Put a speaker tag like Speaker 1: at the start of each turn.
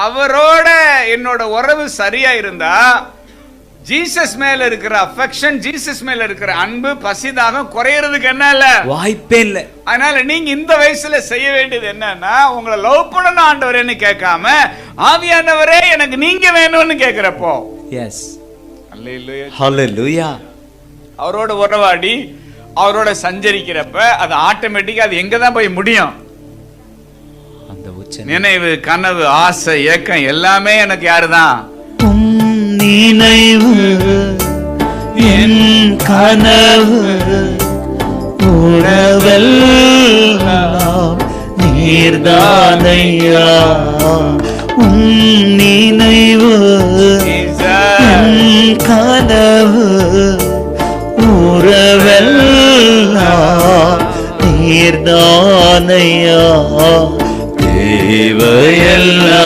Speaker 1: அவரோட என்னோட உறவு சரியா இருந்தா ஜீசஸ் மேல இருக்கிற அஃபெக்ஷன் ஜீசஸ் மேல இருக்கிற அன்பு பசிதாகம் குறையறதுக்கு என்ன இல்ல?
Speaker 2: வாய்ப்பே இல்லை.
Speaker 1: அதனால நீங்க இந்த வயசுல செய்ய வேண்டியது என்னன்னா உங்களை லவ் பண்ணணும் ஆண்டவரேன்னு கேட்காம ஆவியானவரே எனக்கு நீங்க வேணும்னு கேக்குறப்போ
Speaker 2: எஸ். ஹalleluya
Speaker 1: அவரோட உறவாடி அவரோட சஞ்சரிக்கிறப்ப அது ஆட்டோமேட்டிக்கா அது எங்க தான் போய் முடியும்?
Speaker 2: அந்த உச்ச
Speaker 1: நினைவு கனவு ஆசை ஏக்கம் எல்லாமே எனக்கு யாருதான்?
Speaker 2: உம் நினைவு என் கனவு உறவெல்லாம் நீர்தானையா? உம் நினைவு என் கனவு உறவெல்லாம் நீர்தானையா? ഇവയെല്ലാം